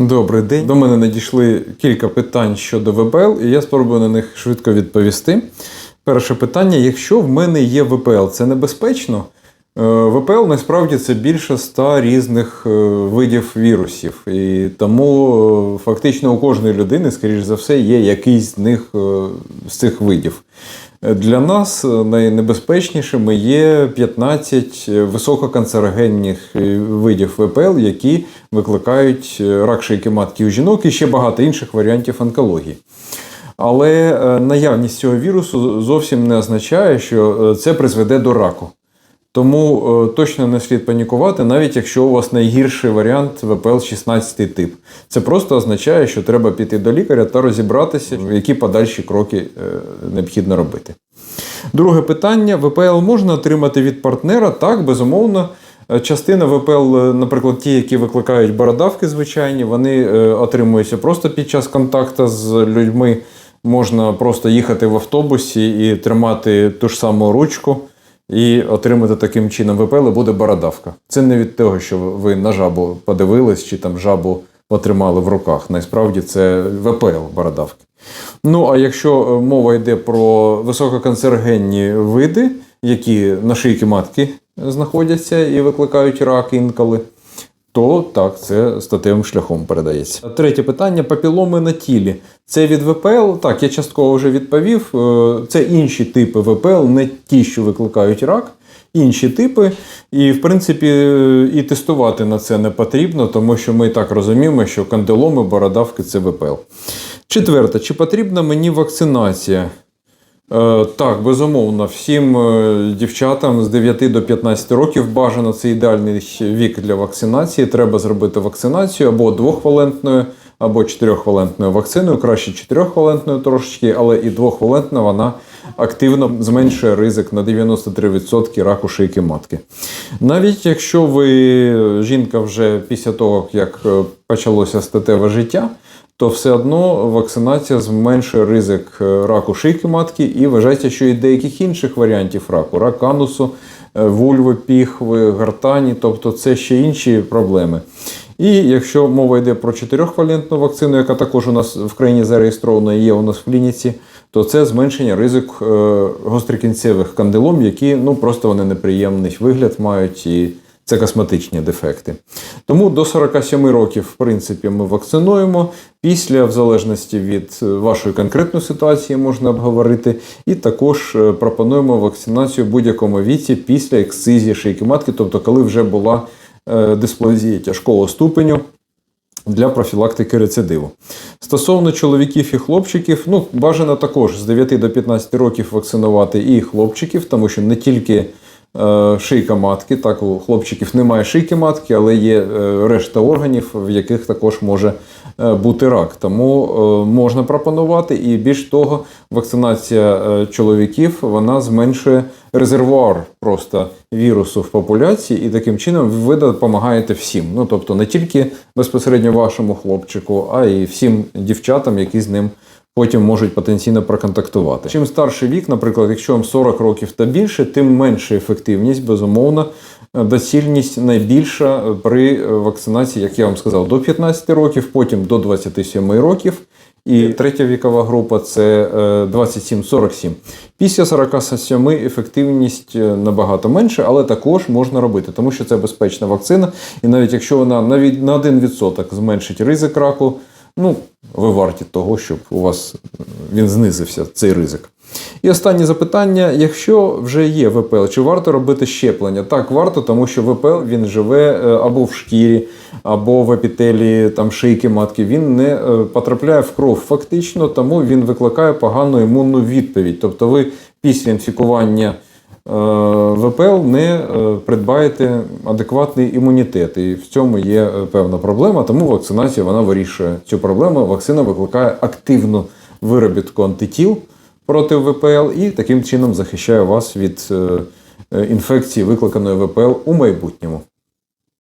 Добрий день. До мене надійшли кілька питань щодо ВПЛ, і я спробую на них швидко відповісти. Перше питання: якщо в мене є ВПЛ, це небезпечно? Е, ВПЛ насправді це більше ста різних е, видів вірусів, і тому е, фактично у кожної людини, скоріш за все, є якийсь з них з цих видів. Е, Для нас е, найнебезпечнішими є 15 висококанцерогенних е, видів ВПЛ, які викликають е, рак шийки матки у жінок і ще багато інших варіантів онкології. Але е, наявність цього вірусу зовсім не означає, що е, це призведе до раку. Тому е, точно не слід панікувати, навіть якщо у вас найгірший варіант ВПЛ 16 тип. Це просто означає, що треба піти до лікаря та розібратися, які подальші кроки е, необхідно робити. Друге питання: ВПЛ можна отримати від партнера? Так, безумовно. Е, Частина ВПЛ, наприклад, ті, які викликають бородавки звичайні, вони отримуються просто під час контакту з людьми. Можна просто їхати в автобусі і тримати ту ж саму ручку і отримати таким чином ВПЛ буде бородавка. Це не від того, що ви на жабу подивились чи там жабу отримали в руках. Насправді це ВПЛ бородавки. Ну а якщо е, мова йде про висококанцерогенні види, які на шийки матки знаходяться і викликають рак інколи, то так, це статевим шляхом передається. Третє питання: папіломи на тілі. Це від ВПЛ. Так, я частково вже відповів. Е, Це інші типи ВПЛ, не ті, що викликають рак. Інші типи, і в принципі е, і тестувати на це не потрібно, тому що ми і так розуміємо, що кандиломи, бородавки це ВПЛ. Четверте, чи потрібна мені вакцинація? Е, Так, безумовно, всім е, дівчатам з 9 до 15 років бажано це ідеальний вік для вакцинації. Треба зробити вакцинацію або двохвалентною, або чотирьохвалентною вакциною. Краще чотирьохвалентною трошечки, але і двохвалентна вона активно зменшує ризик на 93% раку шийки матки. Навіть якщо ви е, жінка вже після того, як почалося статеве життя, то все одно вакцинація зменшує ризик е, раку шийки матки і вважається, що і деяких інших варіантів раку рак анусу, е, вульви, піхви, гортані, тобто це ще інші проблеми. І якщо мова йде про чотирьохвалентну вакцину, яка також у нас в країні зареєстрована є у нас в клініці, то це зменшення ризику е, гострокінцевих кандилом, які ну просто вони неприємний вигляд мають і це косметичні дефекти. Тому до 47 років, в принципі, ми вакцинуємо. Після, в залежності від е, вашої конкретної ситуації, можна обговорити. І також е, пропонуємо вакцинацію в будь-якому віці після ексцизії шийки матки, тобто коли вже була е, дисплазія тяжкого ступеню. Для профілактики рецидиву. Стосовно чоловіків і хлопчиків, ну бажано також з 9 до 15 років вакцинувати і хлопчиків, тому що не тільки шийка матки, так у хлопчиків немає шийки матки, але є е, решта органів, в яких також може е, бути рак. Тому е, можна пропонувати. І більш того, вакцинація е, чоловіків вона зменшує резервуар просто вірусу в популяції, і таким чином ви допомагаєте всім. Ну тобто не тільки безпосередньо вашому хлопчику, а й всім дівчатам, які з ним потім можуть потенційно проконтактувати. Чим старший вік, наприклад, якщо вам 40 років та більше, тим менша ефективність, безумовно, е, доцільність найбільша при вакцинації, як я вам сказав, до 15 років, потім до 27 років. І третя вікова група це е, 27-47. Після 47 ефективність е, набагато менше, але також можна робити, тому що це безпечна вакцина. І навіть якщо вона навіть на 1% зменшить ризик раку, ну ви варті того, щоб у вас він знизився, цей ризик. І останнє запитання: якщо вже є ВПЛ, чи варто робити щеплення? Так, варто, тому що ВПЛ він живе е, або в шкірі, або в епітелії там, шийки матки. Він не е, потрапляє в кров фактично, тому він викликає погану імунну відповідь. Тобто ви після інфікування ВПЛ не е, придбаєте адекватний імунітет. І в цьому є е, певна проблема, тому вакцинація вона вирішує цю проблему. Вакцина викликає активну виробітку антитіл проти ВПЛ і таким чином захищає вас від е, е, інфекції, викликаної ВПЛ у майбутньому.